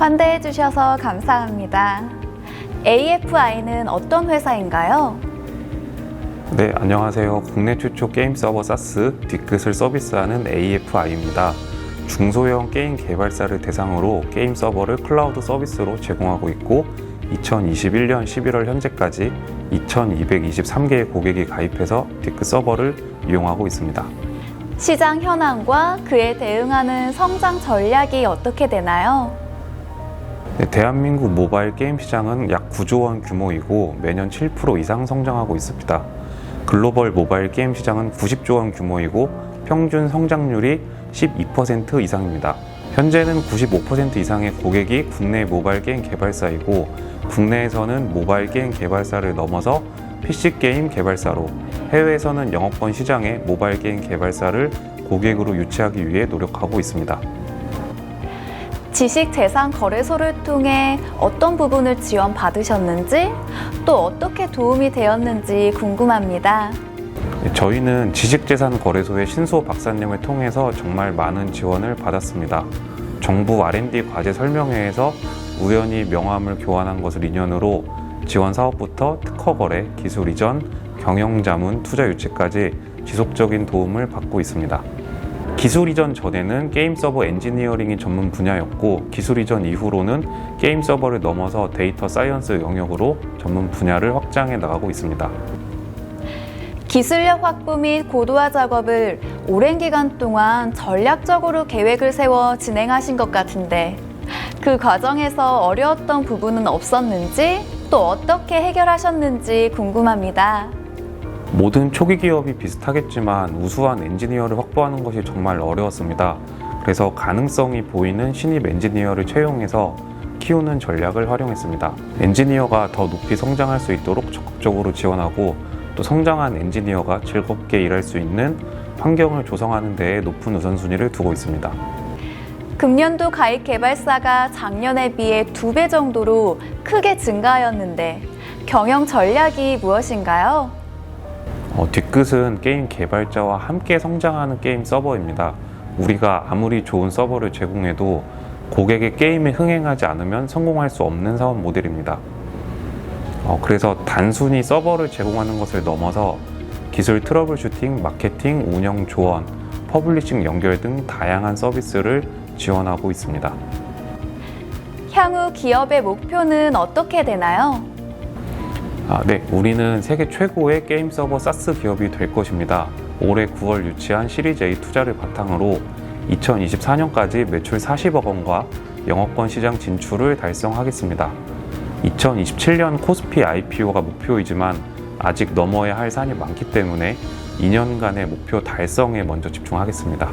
환대해 주셔서 감사합니다. AFI는 어떤 회사인가요? 네, 안녕하세요. 국내 최초 게임 서버 사스 뒷끝을 서비스하는 AFI입니다. 중소형 게임 개발사를 대상으로 게임 서버를 클라우드 서비스로 제공하고 있고 2021년 11월 현재까지 2223개의 고객이 가입해서 뒷끝 서버를 이용하고 있습니다. 시장 현황과 그에 대응하는 성장 전략이 어떻게 되나요? 네, 대한민국 모바일 게임 시장은 약 9조 원 규모이고 매년 7% 이상 성장하고 있습니다. 글로벌 모바일 게임 시장은 90조 원 규모이고 평균 성장률이 12% 이상입니다. 현재는 95% 이상의 고객이 국내 모바일 게임 개발사이고 국내에서는 모바일 게임 개발사를 넘어서 PC 게임 개발사로 해외에서는 영업권 시장의 모바일 게임 개발사를 고객으로 유치하기 위해 노력하고 있습니다. 지식재산거래소를 통해 어떤 부분을 지원받으셨는지 또 어떻게 도움이 되었는지 궁금합니다. 네, 저희는 지식재산거래소의 신수호 박사님을 통해서 정말 많은 지원을 받았습니다. 정부 R&D 과제 설명회에서 우연히 명함을 교환한 것을 인연으로 지원 사업부터 특허 거래, 기술 이전, 경영 자문, 투자 유치까지 지속적인 도움을 받고 있습니다. 기술 이전 전에는 게임 서버 엔지니어링이 전문 분야였고 기술 이전 이후로는 게임 서버를 넘어서 데이터 사이언스 영역으로 전문 분야를 확장해 나가고 있습니다. 기술력 확보 및 고도화 작업을 오랜 기간 동안 전략적으로 계획을 세워 진행하신 것 같은데 그 과정에서 어려웠던 부분은 없었는지 또 어떻게 해결하셨는지 궁금합니다. 모든 초기 기업이 비슷하겠지만 우수한 엔지니어를 확보하는 것이 정말 어려웠습니다. 그래서 가능성이 보이는 신입 엔지니어를 채용해서 키우는 전략을 활용했습니다. 엔지니어가 더 높이 성장할 수 있도록 적극적으로 지원하고 또 성장한 엔지니어가 즐겁게 일할 수 있는 환경을 조성하는 데에 높은 우선순위를 두고 있습니다. 금년도 가입 개발사가 작년에 비해 두 배 정도로 크게 증가하였는데 경영 전략이 무엇인가요? 어, 뒷끝은 게임 개발자와 함께 성장하는 게임 서버입니다. 우리가 아무리 좋은 서버를 제공해도 고객의 게임에 흥행하지 않으면 성공할 수 없는 사업 모델입니다. 어, 그래서 단순히 서버를 제공하는 것을 넘어서 기술 트러블 슈팅, 마케팅, 운영 조언, 퍼블리싱 연결 등 다양한 서비스를 지원하고 있습니다. 향후 기업의 목표는 어떻게 되나요? 아, 네, 우리는 세계 최고의 게임 서버 사스 기업이 될 것입니다. 올해 9월 유치한 시리즈 A 투자를 바탕으로 2024년까지 매출 40억 원과 영업권 시장 진출을 달성하겠습니다. 2027년 코스피 IPO가 목표이지만 아직 넘어야 할 산이 많기 때문에 2년간의 목표 달성에 먼저 집중하겠습니다.